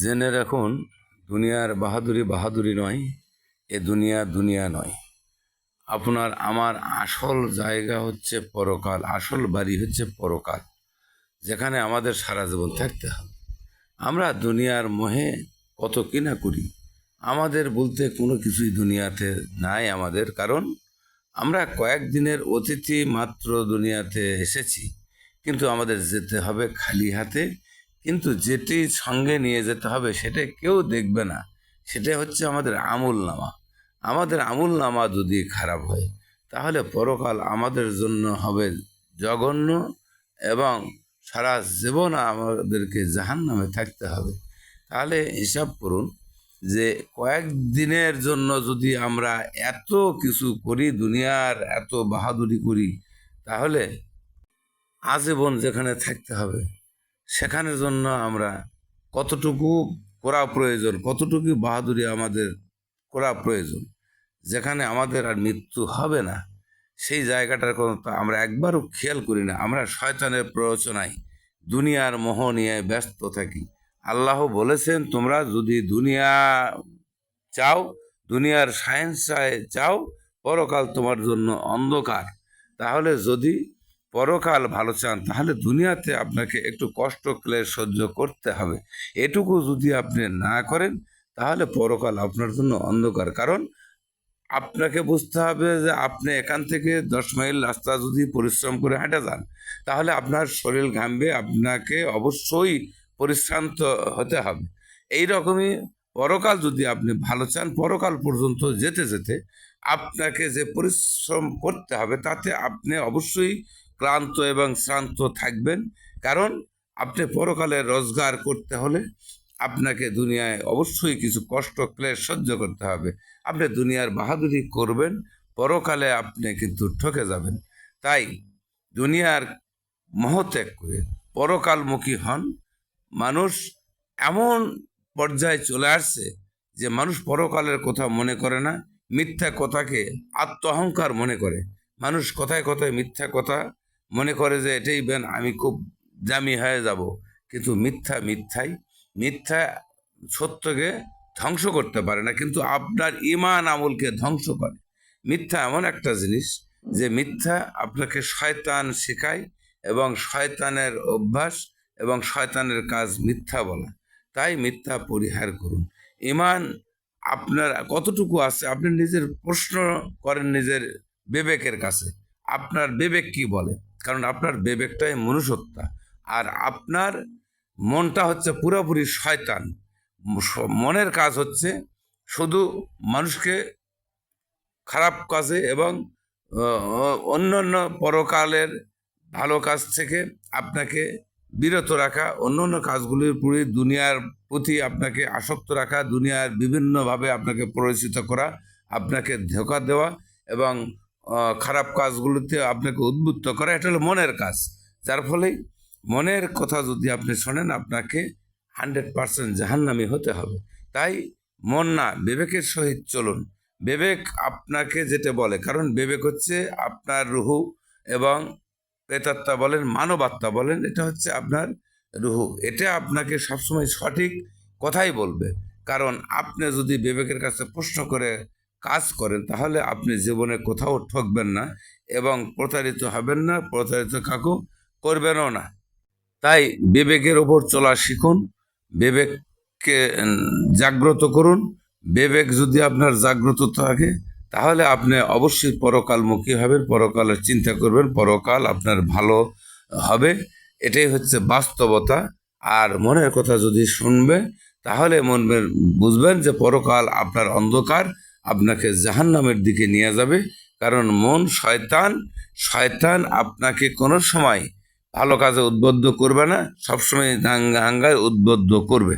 জেনে রাখুন, দুনিয়ার বাহাদুরি বাহাদুরি নয়, এ দুনিয়া দুনিয়া নয়। আপনার, আমার আসল জায়গা হচ্ছে পরকাল, আসল বাড়ি হচ্ছে পরকাল, যেখানে আমাদের সারা জীবন থাকতে হবে। আমরা দুনিয়ার মোহে কত কিনা করি, আমাদের বলতে কোনো কিছুই দুনিয়াতে নাই আমাদের, কারণ আমরা কয়েকদিনের অতিথি মাত্র দুনিয়াতে এসেছি, কিন্তু আমাদের যেতে হবে খালি হাতে কিন্তু যেটি সঙ্গে নিয়ে যেতে হবে সেটা কেউ দেখবে না। সেটা হচ্ছে আমাদের আমূল নামা আমাদের আমূল নামা যদি খারাপ হয়, তাহলে পরকাল আমাদের জন্য হবে জঘন্য এবং সারা জীবন আমাদেরকে জাহান নামে থাকতে হবে। তাহলে হিসাব করুন যে কয়েকদিনের জন্য যদি আমরা এত কিছু করি, দুনিয়ার এত বাহাদুরি করি, তাহলে আজীবন যেখানে থাকতে হবে। সেখানের জন্য আমরা কতটুকু করা প্রয়োজন, কতটুকু বাহাদুরি আমাদের করা প্রয়োজন, যেখানে আমাদের আর মৃত্যু হবে না, সেই জায়গাটার কোনো তা আমরা একবারও খেয়াল করি না। আমরা শয়তানের প্ররোচনায় দুনিয়ার মোহ নিয়ে ব্যস্ত থাকি। আল্লাহ বলেছেন, তোমরা যদি দুনিয়া চাও, দুনিয়ার সায়েন্স চাও, পরকাল তোমার জন্য অন্ধকার। তাহলে যদি পরকাল ভালো চান, তাহলে দুনিয়াতে আপনাকে একটু কষ্ট ক্লেশ সহ্য করতে হবে। এটুকু যদি আপনি না করেন, তাহলে পরকাল আপনার জন্য অন্ধকার। কারণ আপনাকে বুঝতে হবে যে আপনি এখান থেকে দশ মাইল রাস্তা যদি পরিশ্রম করে হেঁটে যান, তাহলে আপনার শরীর ঘামবে, আপনাকে অবশ্যই পরিশ্রান্ত হতে হবে। এই রকমই পরকাল যদি আপনি ভালো চান, পরকাল পর্যন্ত যেতে যেতে আপনাকে যে পরিশ্রম করতে হবে, তাতে আপনি অবশ্যই ক্লান্ত এবং শ্রান্ত থাকবেন। কারণ আপনি পরকালে রোজগার করতে হলে আপনাকে দুনিয়ায় অবশ্যই কিছু কষ্ট, ক্লেশ সহ্য করতে হবে। আপনি দুনিয়ার বাহাদুরি করবেন, পরকালে আপনি কিন্তু ঠকে যাবেন। তাই দুনিয়ার মহত্যাগ করে পরকালমুখী হন। মানুষ এমন পর্যায়ে চলে আসছে যে মানুষ পরকালের কথা মনে করে না, মিথ্যা কথাকে আত্ম অহংকার মনে করে। মানুষ কথায় কথায় মিথ্যা কথা মনে করে যে এটাই বেন, আমি খুব দামি হয়ে যাব। কিন্তু মিথ্যা মিথ্যাই, মিথ্যা সত্যকে ধ্বংস করতে পারে না, কিন্তু আপনার ইমান আমলকে ধ্বংস করে। মিথ্যা এমন একটা জিনিস যে মিথ্যা আপনাকে শয়তান শেখায় এবং শয়তানের অভ্যাস এবং শয়তানের কাজ মিথ্যা বলা। তাই মিথ্যা পরিহার করুন। ইমান আপনার কতটুকু আছে, আপনি নিজের প্রশ্ন করেন নিজের বিবেকের কাছে। আপনার বিবেক কি বলে? কারণ আপনার বিবেকটাই মনুষ্যত্বা। আর আপনার মনটা হচ্ছে পুরোপুরি শয়তান। মনের কাজ হচ্ছে শুধু মানুষকে খারাপ কাজে এবং আহ, অন্য অন্য পরকালের ভালো কাজ থেকে আপনাকে বিরত রাখা অন্য অন্য কাজগুলির প্রতি দুনিয়ার প্রতি আপনাকে আসক্ত রাখা দুনিয়ার বিভিন্নভাবে আপনাকে পরিচিত করা আপনাকে ধোকা দেওয়া এবং খারাপ কাজগুলোতে আপনাকে উদ্বুদ্ধ করা, এটা হলো মনের কাজ। যার ফলে মনের কথা যদি আপনি শোনেন, আপনাকে হান্ড্রেড পারসেন্ট জাহান্নামি হতে হবে। তাই মন না, বিবেকের সহিত চলুন। বিবেক আপনাকে যেটা বলে, কারণ বিবেক হচ্ছে আপনার রুহু এবং প্রেতাত্মা বলেন, মানবাত্মা বলেন, এটা হচ্ছে আপনার রুহু। এটা আপনাকে সবসময় সঠিক কথাই বলবে। কারণ আপনি যদি বিবেকের কাছে প্রশ্ন করে কাজ করেন, তাহলে আপনি জীবনে কোথাও ঠকবেন না এবং প্রতারিত হবেন না, প্রতারিত কাকু করবেনও না। তাই বিবেকের ওপর চলা শিখুন, বিবেককে জাগ্রত করুন। বিবেক যদি আপনার জাগ্রত থাকে, তাহলে আপনি অবশ্যই পরকালমুখী হবেন, পরকালের চিন্তা করবেন, পরকাল আপনার ভালো হবে। এটাই হচ্ছে বাস্তবতা। আর মনের কথা যদি শুনবে, তাহলে মন বুঝবেন যে পরকাল আপনার অন্ধকার। আপনাকে জাহান্নামের দিকে নিয়ে যাবে। কারণ মন শয়তান শয়তান আপনাকে কোনো সময় ভালো কাজে উদ্বুদ্ধ করবে না, সবসময় হাঙ্গায় উদ্বুদ্ধ করবে।